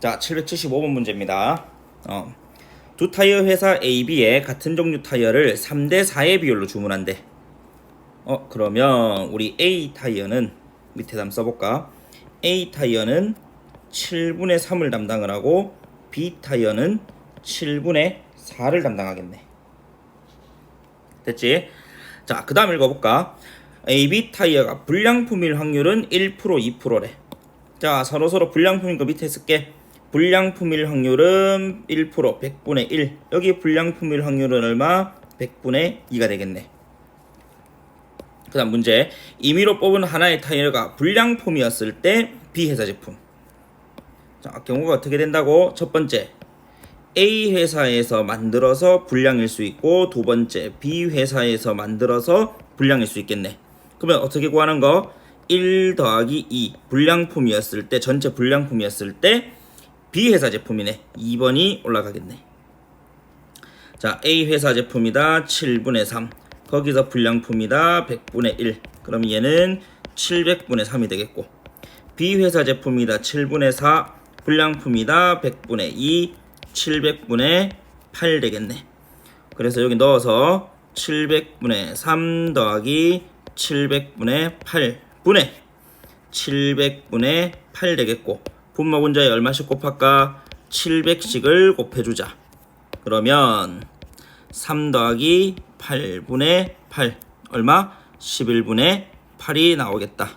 자, 775번 문제입니다. 어, 두 타이어 회사 AB에 같은 종류 타이어를 3대 4의 비율로 주문한대. 어, 그러면 우리 A 타이어는 밑에 한번 써볼까? A 타이어는 7분의 3을 담당을 하고 B 타이어는 7분의 4를 담당하겠네. 됐지? 자, 그 다음 읽어볼까? AB 타이어가 불량품일 확률은 1% 2%래. 자, 서로서로 불량품인 거 밑에 쓸게. 불량품일 확률은 1% 100분의 1. 여기 불량품일 확률은 얼마? 100분의 2가 되겠네. 그 다음 문제. 임의로 뽑은 하나의 타이어가 불량품이었을 때 B 회사 제품. 자, 경우가 어떻게 된다고? 첫 번째. A 회사에서 만들어서 불량일 수 있고 두 번째 B 회사에서 만들어서 불량일 수 있겠네. 그러면 어떻게 구하는 거? 1 더하기 2 불량품이었을 때 전체 불량품이었을 때 B 회사 제품이네. 2번이 올라가겠네. 자, A 회사 제품이다. 7분의 3. 거기서 불량품이다. 100분의 1. 그럼 얘는 700분의 3이 되겠고. B 회사 제품이다. 7분의 4. 불량품이다. 100분의 2. 700분의 8 되겠네. 그래서 여기 넣어서 700분의 3 더하기 700분의 8분의 700분의 8 되겠고 분모 분자에 얼마씩 곱할까? 700씩을 곱해주자. 그러면 3 더하기 8분의 8 얼마? 11분의 8이 나오겠다.